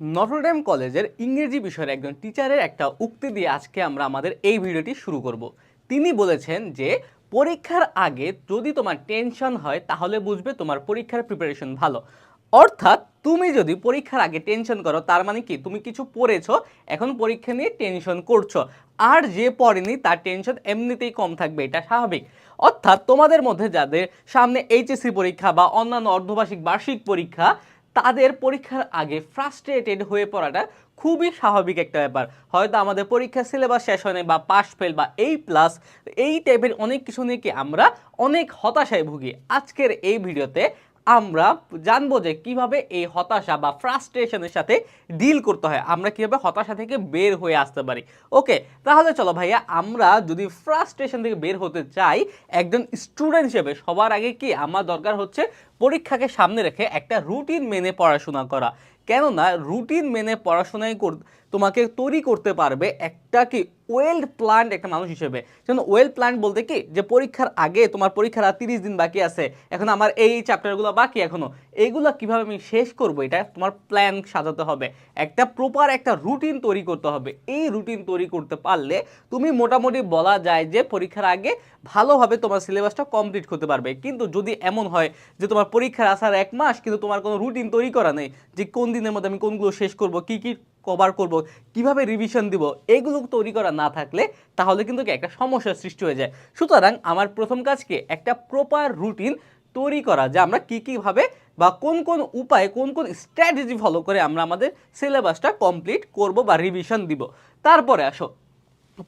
Notre Dame কলেজের ইংরেজি বিষয়ের একজন টিচারের একটা উক্তি দিয়ে আজকে আমরা আমাদের এই ভিডিওটি শুরু করব। তিনি বলেছেন যে, পরীক্ষার আগে যদি তোমার টেনশন হয়, তাহলে বুঝবে তোমার পরীক্ষার প্রিপারেশন ভালো। অর্থাৎ তুমি যদি পরীক্ষার আগে টেনশন করো, তার মানে কি? তুমি কিছু পড়েছো, এখন পরীক্ষা নিয়ে টেনশন করছ। আর যে পড়েনি, তার টেনশন এমনিতেই কম থাকবে, এটা স্বাভাবিক। অর্থাৎ তোমাদের মধ্যে যাদের সামনে এইচএসসি পরীক্ষা বা অন্যান্য অর্ধবার্ষিক বার্ষিক পরীক্ষা তাদের পরীক্ষার আগে ফ্রাস্ট্রেটেড হয়ে পড়াটা খুবই স্বাভাবিক একটা ব্যাপার। হয়তো আমাদের পরীক্ষা সিলেবাস শেষ হয়নি বা পাস ফেল বা এই প্লাস এই টাইপের অনেক কিছু নিয়ে কি আমরা অনেক হতাশায় ভুগি। আজকের এই ভিডিওতে আমরা জানব যে কীভাবে এই হতাশা বা ফ্রাস্ট্রেশনের সাথে ডিল করতে হয়, আমরা কীভাবে হতাশা থেকে বের হয়ে আসতে পারি। ওকে, তাহলে চলো ভাইয়া, আমরা যদি ফ্রাস্ট্রেশন থেকে বের হতে চাই, একজন স্টুডেন্ট হিসেবে সবার আগে কি আমার দরকার হচ্ছে পরীক্ষাকে সামনে রেখে একটা রুটিন মেনে পড়াশোনা করা। কেননা রুটিন মেনে পড়াশোনাই তোমাকে তৈরি করতে পারবে একটা কি ওয়েল প্ল্যান্ড একটা মানুষ হিসেবে। যেমন ওয়েল প্ল্যান্ড বলতে কি যে পরীক্ষার আগে তোমার পরীক্ষার আর তিরিশ দিন বাকি আছে, এখন আমার এই চ্যাপ্টারগুলো বাকি এখনও। এইগুলো কীভাবে আমি শেষ করব এটা তোমার প্ল্যান সাজাতে হবে। একটা প্রপার একটা রুটিন তৈরি করতে হবে। এই রুটিন তৈরি করতে পারলে তুমি মোটামুটি বলা যায় যে পরীক্ষার আগে ভালোভাবে তোমার সিলেবাসটা কমপ্লিট করতে পারবে। কিন্তু যদি এমন হয় যে তোমার পরীক্ষার আসার এক মাস কিন্তু তোমার কোনো রুটিন তৈরি করা নেই, যে কোন দিনের মধ্যে আমি কোনগুলো শেষ করব, কি কি কভার করব, কীভাবে রিভিশন দিব, এগুলো তৈরি করা না থাকলে তাহলে কিন্তু একটা সমস্যার সৃষ্টি হয়ে যায়। সুতরাং আমার প্রথম কাজকে একটা প্রপার রুটিন তৈরি করা, যে আমরা কী কীভাবে বা কোন কোন উপায়ে কোন কোন স্ট্র্যাটেজি ফলো করে আমরা আমাদের সিলেবাসটা কমপ্লিট করব বা রিভিশন দিব। তারপরে আসো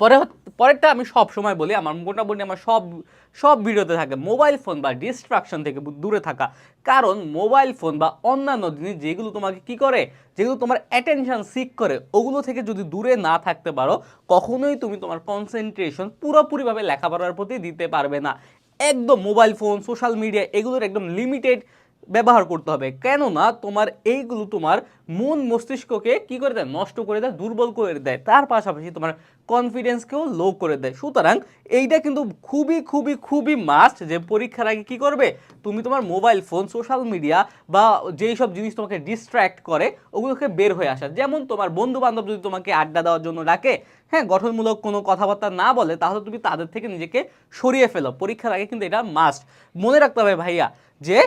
পরে পরেরটা আমি সব সময় বলি, আমার মোটামুটি আমার সব সব ভিডিওতে থাকে। মোবাইল ফোন বা ডিস্ট্রাকশন থেকে দূরে থাকা। কারণ মোবাইল ফোন বা অন্যান্য জিনিস যেগুলো তোমাকে কি করে, যেগুলো তোমার অ্যাটেনশন সিক করে, ওগুলো থেকে যদি দূরে না থাকতে পারো, কখনোই তুমি তোমার কনসেন্ট্রেশন পুরোপুরিভাবে লেখাপড়ার প্রতি দিতে পারবে না। একদম মোবাইল ফোন সোশ্যাল মিডিয়া এগুলোর একদম লিমিটেড ব্যবহার করতে হবে। কেননা তোমার এইগুলো তোমার মন মস্তিষ্ককে কি করে দেয়? নষ্ট করে দেয়, দুর্বল করে দেয়। তার পাশাপাশি তোমার কনফিডেন্সকেও লো করে দেয়। সুতরাং এইটা কিন্তু খুবই খুবই খুবই মাস্ট যে পরীক্ষার আগে কি করবে? তুমি তোমার মোবাইল ফোন সোশ্যাল মিডিয়া বা যেই সব জিনিস তোমাকে ডিস্ট্র্যাক্ট করে, ওগুলোকে বের হয়ে আসা। যেমন তোমার বন্ধু বান্ধব যদি তোমাকে আড্ডা দেওয়ার জন্য ডাকে হ্যাঁ গঠনমূলক কোনো কথাবার্তা না বলে, তাহলে তুমি তাদের থেকে নিজেকে সরিয়ে ফেলো। পরীক্ষার আগে কিন্তু এটা মাস্ট মনে রাখতে হবে ভাইয়া যে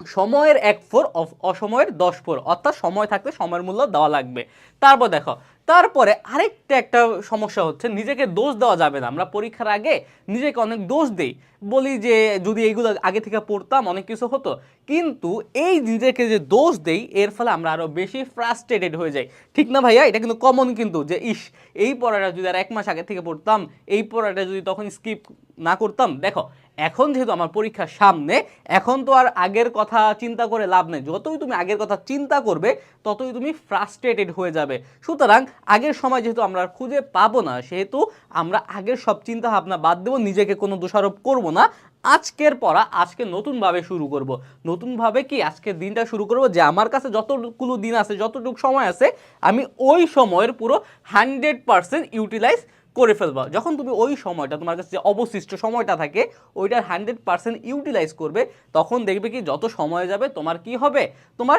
সময়ের এক ফোর অসময়ের দশ ফোর, অর্থাৎ সময় থাকতে সময়ের মূল্য দেওয়া লাগবে। তারপর দেখো, তারপরে আরেকটা একটা সমস্যা হচ্ছে, নিজেকে দোষ দেওয়া যাবে না। আমরা পরীক্ষার আগে নিজেকে অনেক দোষ দেই। বলি যে, যদি এইগুলো আগে থেকে পড়তাম, অনেক কিছু হতো। কিন্তু এই নিজেকে যে দোষ দেই, এর ফলে আমরা আরও বেশি ফ্রাস্ট্রেটেড হয়ে যাই। ঠিক না ভাইয়া? এটা কিন্তু কমন কিন্তু যে, ইস, এই পড়াটা যদি আর এক মাস আগে থেকে পড়তাম, এই পড়াটা যদি তখন স্কিপ না করতাম। দেখো এখন যেহেতু আমার পরীক্ষার সামনে, এখন তো আর আগের কথা চিন্তা করে লাভ নেই। যতই তুমি আগের কথা চিন্তা করবে, ততই তুমি ফ্রাস্ট্রেটেড হয়ে যাবে। সুতরাং আগের সময় যেহেতু আমরা খুঁজে পাবো না, সেহেতু আমরা আগের সব চিন্তা ভাবনা বাদ দেবো, নিজেকে কোনো দোষারোপ করব না। আজকের পড়া আজকে নতুনভাবে শুরু করব। নতুনভাবে কি আজকের দিনটা শুরু করব? যে আমার কাছে যতগুলো দিন আছে, যতটুকু সময় আছে, আমি ওই সময়ের পুরো হান্ড্রেড পারসেন্ট ইউটিলাইজ করে ফেলবা। যখন তুমি ওই সময়টা তোমার কাছে যে অবশিষ্ট সময়টা থাকে, ওইটার হান্ড্রেড পার্সেন্ট ইউটিলাইজ করবে, তখন দেখবে কি যত সময় যাবে তোমার কি হবে? তোমার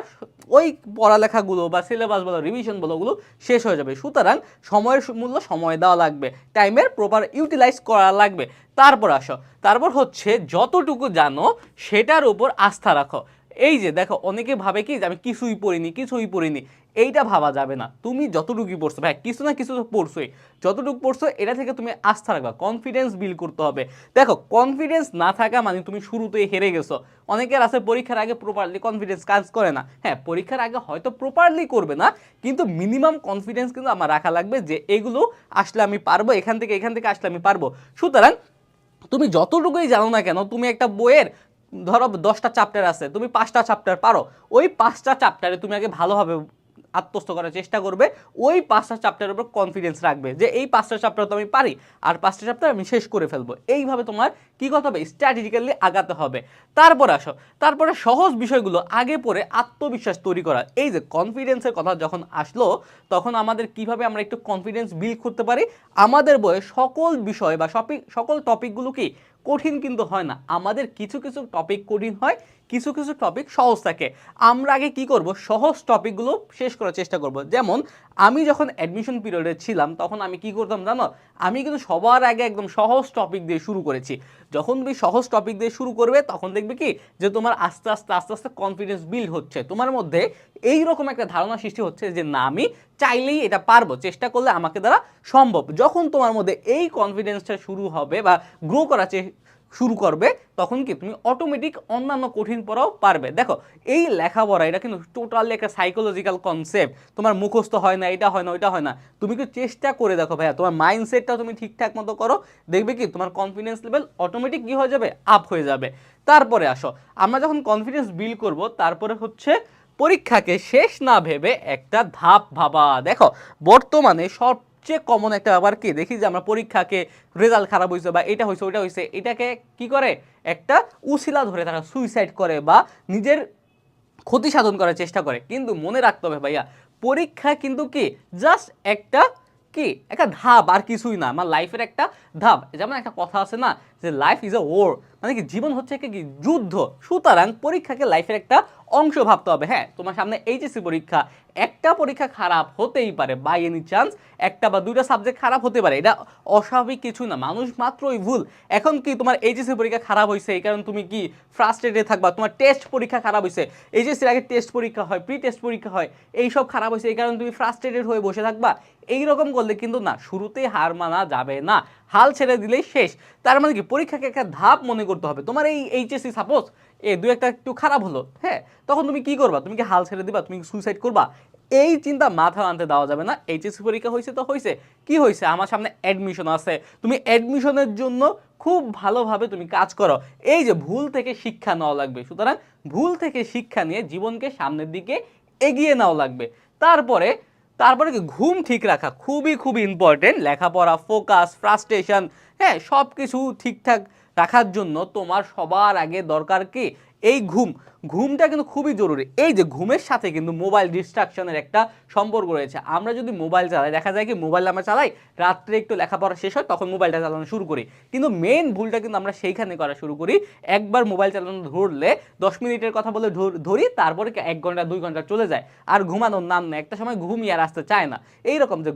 ওই পড়ালেখাগুলো বা সিলেবাস বলো রিভিশন বলো, ওগুলো শেষ হয়ে যাবে। সুতরাং সময়ের মূল্য সময় দেওয়া লাগবে টাইমের প্রপার ইউটিলাইজ করা লাগবে। তারপর আসো। তারপর হচ্ছে যতটুকু জানো, সেটার উপর আস্থা রাখো। এই যে দেখো, অনেকে ভাবে কি যে আমি কিছুই পড়িনি কিছুই পড়িনি। এইটা ভাবা যাবে না। তুমি যতটুকুই পড়ছো, ভাই, কিছু না কিছু তো পড়ছোই। যতটুকু পড়ছো, এটা থেকে তুমি আস্থা রাখবা কনফিডেন্স বিল্ড করতে হবে। দেখো কনফিডেন্স না থাকা মানে তুমি শুরুতেই হেরে গেছো। অনেকের আছে পরীক্ষার আগে প্রপারলি কনফিডেন্স কাজ করে না। হ্যাঁ পরীক্ষার আগে হয়তো প্রপারলি করবে না, কিন্তু মিনিমাম কনফিডেন্স কিন্তু আমার রাখা লাগবে যে এগুলো আসলে আমি পারব, এখান থেকে এখান থেকে আসলে আমি পারব। সুতরাং, তুমি যতটুকুই জানো না কেন, তুমি একটা বইয়ের ধরো দশটা চ্যাপ্টার আছে, তুমি পাঁচটা চ্যাপ্টার পারো, ওই পাঁচটা চ্যাপ্টারে তুমি আগে ভালোভাবে আত্মস্থ করার চেষ্টা করবে, ওই পাঁচটা চ্যাপ্টারের উপর কনফিডেন্স রাখবে যে এই পাঁচটা চ্যাপ্টার তো আমি পারি, আর পাঁচটা চ্যাপ্টার আমি শেষ করে ফেলব। এইভাবে তোমার কি করতে হবে? স্ট্র্যাটেজিক্যালি আগাতে হবে। তারপর আসো, তারপরে সহজ বিষয়গুলো আগে পরে আত্মবিশ্বাস তৈরি করা। এই যে কনফিডেন্সের কথা যখন আসলো, তখন আমাদের কীভাবে আমরা একটু কনফিডেন্স বিল্ড করতে পারি? আমাদের বইয়ে সকল বিষয় বা সকল টপিকগুলো কি কঠিন কিন্তু হয় না। আমাদের কিছু কিছু টপিক কঠিন হয়, কিছু কিছু টপিক সহজ থাকে। আমরা আগে কি করব? সহজ টপিকগুলো শেষ করার চেষ্টা করব। যেমন, আমি যখন অ্যাডমিশন পিরিয়ডে ছিলাম, তখন আমি কি করতাম জানো? আমি কিন্তু সবার আগে একদম সহজ টপিক দিয়ে শুরু করেছি। যখন তুমি সহজ টপিক দিয়ে শুরু করবে, তখন দেখবে কি? যে তোমার আস্তে আস্তে আস্তে আস্তে কনফিডেন্স বিল্ড হচ্ছে। তোমার মধ্যে এই রকম একটা ধারণা সৃষ্টি হচ্ছে যে, না, আমি চাইলেই এটা পারব। চেষ্টা করলে আমাকে দ্বারা সম্ভব। যখন তোমার মধ্যে এই কনফিডেন্সটা শুরু হবে বা গ্রো করার শুরু করবে, তখন কি তুমি অটোমেটিক অন্যান্য কঠিন পড়াও পারবে। দেখো, এই লেখাপড়া, এটা কিন্তু টোটালি একটা সাইকোলজিক্যাল কনসেপ্ট তোমার মুখস্থ হয় না, এটা হয় না, ওইটা হয় না। তুমি কি চেষ্টা করে দেখো ভাইয়া, তোমার মাইন্ডসেটটা তুমি ঠিকঠাক মতো করো। দেখবে কি, তোমার কনফিডেন্স লেভেল অটোমেটিক কী হয়ে যাবে? আপ হয়ে যাবে। তারপরে আসো, আমরা যখন কনফিডেন্স বিল করব, তারপরে হচ্ছে পরীক্ষাকে শেষ না ভেবে একটা ধাপ ভাবা। দেখো, বর্তমানে সবচেয়ে কমন একটা ব্যাপার কি? দেখি যে আমরা পরীক্ষাকে রেজাল্ট খারাপ হয়েছে বা এটা হয়েছে, ওইটা হয়েছে, এটাকে কি করে? একটা উশিলা ধরে তারা সুইসাইড করে বা নিজের ক্ষতি সাধন করার চেষ্টা করে। কিন্তু মনে রাখতে হবে ভাইয়া, পরীক্ষা কিন্তু কি? জাস্ট একটা কি? একটা ধাপ, আর কিছুই না। আমার লাইফের একটা ধাপ। যেমন একটা কথা আছে না, যে লাইফ ইজ এ ওর মানে কি? জীবন হচ্ছে কি? যুদ্ধ। সুতরাং পরীক্ষাকে লাইফের একটা অংশ ভাবতে হবে। হ্যাঁ তোমার সামনে এইচএসসি পরীক্ষা, একটা পরীক্ষা খারাপ হতেই পারে বাই এনি চান্স একটা বা দুইটা সাবজেক্ট খারাপ হতে পারে। এটা অস্বাভাবিক কিছু না, মানুষ মাত্রই ভুল। এখন কি তোমার এইচএসসি পরীক্ষা খারাপ হয়েছে এই কারণে তুমি কি ফ্রাস্ট্রেটেড থাকবা? তোমার টেস্ট পরীক্ষা খারাপ হয়েছে এইচএসসির আগে টেস্ট পরীক্ষা হয় প্রি টেস্ট পরীক্ষা হয় এই সব খারাপ হয়েছে এই কারণে তুমি ফ্রাস্ট্রেটেড হয়ে বসে থাকবা। এইরকম করলে কিন্তু না, শুরুতেই হার মানা যাবে না। হাল ছেড়ে দিলেই শেষ। তার মানে কি? পরীক্ষাকে একটা ধাপ মনে করতে হবে। তোমার এই এইচএসসি সাপোজ এ দু একটা একটু খারাপ হলো হ্যাঁ? তখন তুমি কি করবা? তুমি কি হাল ছেড়ে দিবা? তুমি সুইসাইড করবা? এই চিন্তা মাথা আনতে দেওয়া যাবে না। এইচএসসি পরীক্ষা হয়েছে তো হয়েছে। কি হয়েছে? আমার সামনে অ্যাডমিশন আছে। তুমি অ্যাডমিশনের জন্য খুব ভালোভাবে তুমি কাজ করো। এই যে ভুল থেকে শিক্ষা নেওয়া লাগবে। সুতরাং ভুল থেকে শিক্ষা নিয়ে জীবনকে সামনের দিকে এগিয়ে নেওয়া লাগবে। তারপরে তারপরে কি ঘুম ঠিক রাখা খুবই খুব ইম্পর্টেন্ট লেখাপড়া ফোকাস ফ্রাস্ট্রেশন হ্যাঁ সব কিছু ঠিকঠাক রাখার জন্য তোমার সবার আগে দরকার কি? এই ঘুম, ঘুমটা কিন্তু খুবই জরুরি। এই যে ঘুমের সাথে কিন্তু মোবাইল ডিস্ট্রাকশনের একটা সম্পর্ক রয়েছে। আমরা যদি মোবাইল চালাই, দেখা যায় কি মোবাইল আমরা চালাই, রাত্রে একটু লেখাপড়া শেষ হয়, তখন মোবাইলটা চালানো শুরু করি। কিন্তু মেন ভুলটা কিন্তু আমরা সেইখানে করা শুরু করি। একবার মোবাইল চালানো ধরলে দশ মিনিটের কথা বলে ধরি তারপরে এক ঘণ্টা, দুই ঘণ্টা চলে যায়। আর ঘুমানোর নাম নেই। একটা সময় ঘুমিয়ে আর আসতে চায় না। এইরকম যে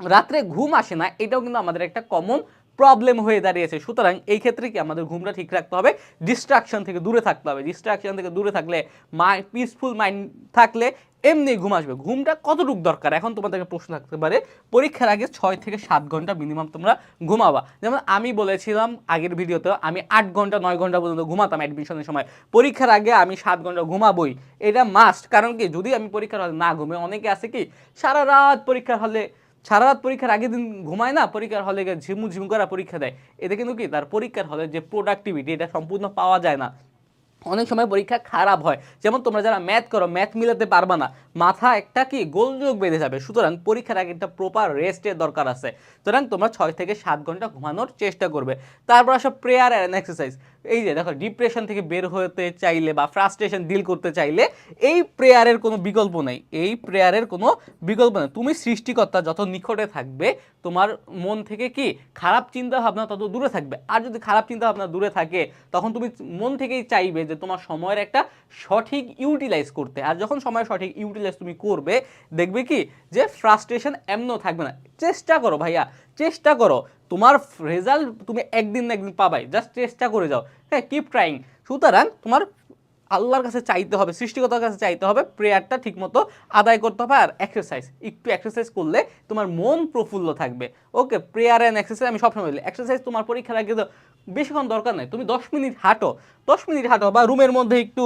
রাত্রে ঘুম আসে না, এটাও কিন্তু আমাদের একটা কমন প্রবলেম হয়ে দাঁড়িয়েছে। সুতরাং এই ক্ষেত্রে কি আমাদের ঘুমটা ঠিক রাখতে হবে? ডিস্ট্রাকশন থেকে দূরে থাকতে হবে। ডিস্ট্রাকশন থেকে দূরে থাকলে মাই পিসফুল মাইন্ড থাকলে এমনি ঘুম আসবে। ঘুমটা কতটুকু দরকার? এখন তোমাদেরকে প্রশ্ন থাকতে পারে, পরীক্ষার আগে ছয় থেকে সাত ঘণ্টা মিনিমাম তোমরা ঘুমাবা। যেমন আমি বলেছিলাম আগের ভিডিওতে আমি আট ঘণ্টা, নয় ঘণ্টা পর্যন্ত ঘুমাতাম অ্যাডমিশনের সময়। পরীক্ষার আগে আমি সাত ঘণ্টা ঘুমাবই। এটা মাস্ট কারণ কি? যদি আমি পরীক্ষার হলে না ঘুমে, অনেকে আছে কি? সারা রাত পরীক্ষার হলে সারা রাত পরীক্ষার আগের দিন ঘুমায় না, পরীক্ষার হলে ঝিমু ঝিমু করা পরীক্ষা দেয়। এতে কিন্তু কি? তার পরীক্ষার হলে যে প্রোডাক্টিভিটি এটা সম্পূর্ণ পাওয়া যায় না। অনেক সময় পরীক্ষা খারাপ হয়। যেমন তোমরা যারা ম্যাথ করো ম্যাথ মিলাতে পারবা না। মাথা একটা কি গোলযোগ বেঁধে যাবে? সুতরাং পরীক্ষার আগে একটা প্রপার রেস্টের দরকার আছে। সুতরাং তোমরা ছয় থেকে সাত ঘণ্টা ঘুমানোর চেষ্টা করবে। তারপর আসো প্রেয়ার অ্যান্ড এক্সারসাইজ এই যে দেখো ডিপ্রেশন থেকে বের হতে চাইলে বা ফ্রাস্ট্রেশন ডিল করতে চাইলে এই প্রেয়ারের কোনো বিকল্প নেই। এই প্রেয়ারের কোনো বিকল্প নেই। তুমি সৃষ্টিকর্তা যত নিকটে থাকবে, তোমার মন থেকে কি খারাপ চিন্তা ভাবনা তত দূরে থাকবে। আর যদি খারাপ চিন্তা ভাবনা দূরে থাকে, তখন তুমি মন থেকেই চাইবে যে তোমার সময়ের একটা সঠিক ইউটিলাইজ করতে। আর যখন সময়ের সঠিক ইউটিলাইজ তুমি করবে, দেখবে কি যে ফ্রাস্ট্রেশন এমনও থাকবে না। চেষ্টা করো ভাইয়া, চেষ্টা করো। তোমার রেজাল্ট তুমি একদিন না একদিন পাবাই জাস্ট চেষ্টা করে যাও। হ্যাঁ কিপ ট্রাইং সুতরাং তোমার আল্লাহর কাছে চাইতে হবে সৃষ্টিকতার কাছে চাইতে হবে প্রেয়ারটা ঠিকমতো আদায় করতে হবে আর এক্সারসাইজ একটু এক্সারসাইজ করলে তোমার মন প্রফুল্ল থাকবে। ওকে প্রেয়ার অ্যান্ড এক্সারসাইজ আমি সবসময় বলি। এক্সারসাইজ তোমার পরীক্ষার আগে বেশিক্ষণ দরকার নেই। তুমি দশ মিনিট হাঁটো। দশ মিনিট হাঁটো বা রুমের মধ্যে একটু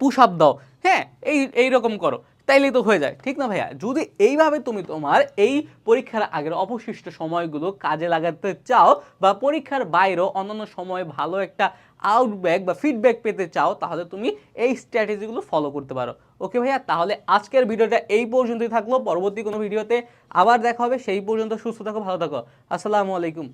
পুশ আপ দাও। হ্যাঁ এই এইরকম করো। তাইলেই তো হয়ে যায়। ঠিক না ভাইয়া? যদি এইভাবে তুমি তোমার এই পরীক্ষার আগের অবশিষ্ট সময়গুলো কাজে লাগাতে চাও বা পরীক্ষার বাইরেও অন্যান্য সময়ে ভালো একটা আউটব্যাক বা ফিডব্যাক পেতে চাও, তাহলে তুমি এই স্ট্র্যাটেজিগুলো ফলো করতে পারো। ওকে ভাইয়া? তাহলে আজকের ভিডিওটা এই পর্যন্তই থাকল। পরবর্তী কোনো ভিডিওতে আবার দেখা হবে। সেই পর্যন্ত সুস্থ থাকো, ভালো থাকো। আসসালামু আলাইকুম।